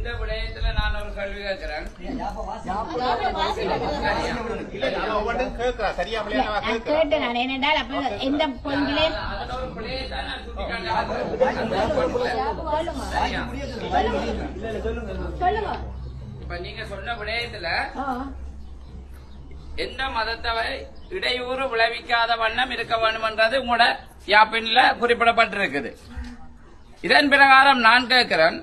இந்த விடயத்துல நான் ஒரு கேள்வி கேட்கிறேன் கேட்டேன் அப்ப எந்த பொங்கிலே? சொல்லுங்க இப்ப நீங்க சொன்ன விடயத்துல எந்த மதத்தை இடையூறு விளைவிக்காத வண்ணம் இருக்க வேண்டும்ன்றது உங்களோட யாப்பின்ல குறிப்பிடப்பட்டிருக்குது. இதன் பிரகாரம் நான் கேட்கிறேன்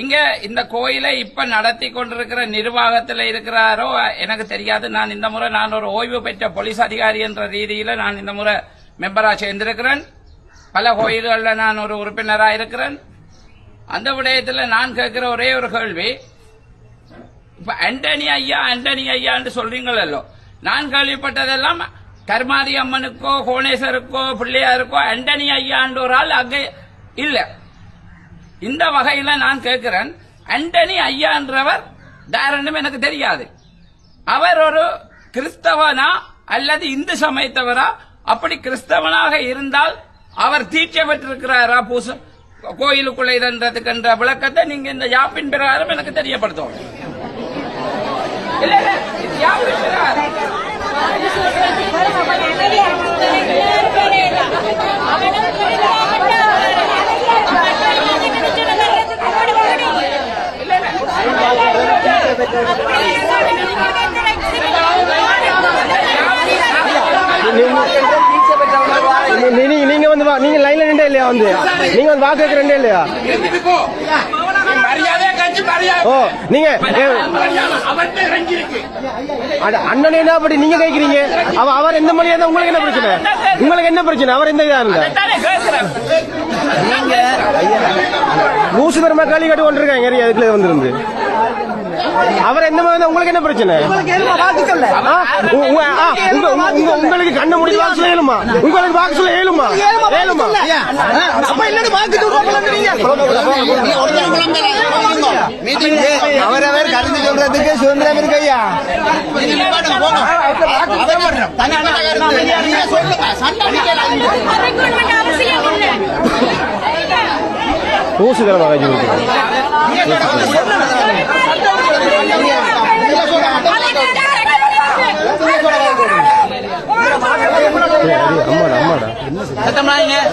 இங்க இந்த கோயிலை இப்ப நடத்தி கொண்டிருக்கிற நிர்வாகத்தில் இருக்கிறாரோ எனக்கு தெரியாது. நான் இந்த முறை நான் ஒரு ஓய்வு பெற்ற போலீஸ் அதிகாரி என்ற ரீதியில நான் இந்த முறை மெம்பரா சேர்ந்திருக்கிறேன். பல கோயில்களில் நான் ஒரு உறுப்பினராக இருக்கிறேன். அந்த விடயத்தில் நான் கேட்கிற ஒரே ஒரு கேள்வி இப்ப ஆண்டனி ஐயா ஆண்டனி ஐயான்னு சொல்றீங்களோ நான் கேள்விப்பட்டதெல்லாம் கருமாரி அம்மனுக்கோ கோணேஸ்வருக்கோ பிள்ளையாருக்கோ ஆண்டனி ஐயான்ற ஒரு ஆள் அங்கே இல்லை. இந்த வகையில நான் கேட்கிறேன் அண்டனி ஐயான்றவர் தாரணம் எனக்கு தெரியாது. அவர் ஒரு கிறிஸ்தவனா அல்லது இந்து சமயத்தவரா? அப்படி கிறிஸ்தவனாக இருந்தால் அவர் தீட்சை பெற்றிருக்கிறாரா? பூச கோயிலுக்குள்ள இதன்றதுக்கென்ற விளக்கத்தை நீங்க இந்த யாப்பின் பிரகாரம் எனக்கு தெரியப்படுத்தும் இல்ல இல்ல யாப்பின் பிரகாரம். நீ- நீங்க வந்து வா- நீங்க லைன்ல நின்றே இல்லையா வந்து? நீங்க வந்து வாக்கு கேட்க ரெண்டே இல்லையா? ஓ நீங்க அண்ணன் என்ன அப்படி நீங்க கேக்குறீங்க அவ அவர் எந்த மொழியா இருந்தா உங்களுக்கு என்ன பிரச்சனை? உங்களுக்கு என்ன பிரச்சனை? அவர் எந்த இதா இருந்தா? தானே கேட்கிறேன் நூசு பெருமா காலி கட்டு கொண்டிருக்காங்க அதுக்குள்ள வந்திருந்து அவர் எந்த மாதிரி உங்களுக்கு என்ன பிரச்சனை? உங்களுக்கு கண்ண முடிஞ்சு வாக்கு சொல்ல இயலுமா? உங்களுக்கு வாக்கு சொல்ல இயலுமா? இயலுமா? அவரவர் கருத்து சொல்றதுக்கு சுதந்திரம் இருக்கு ஐயா நூசு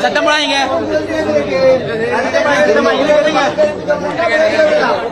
சத்தம் போடாதீங்க. போடாதீங்க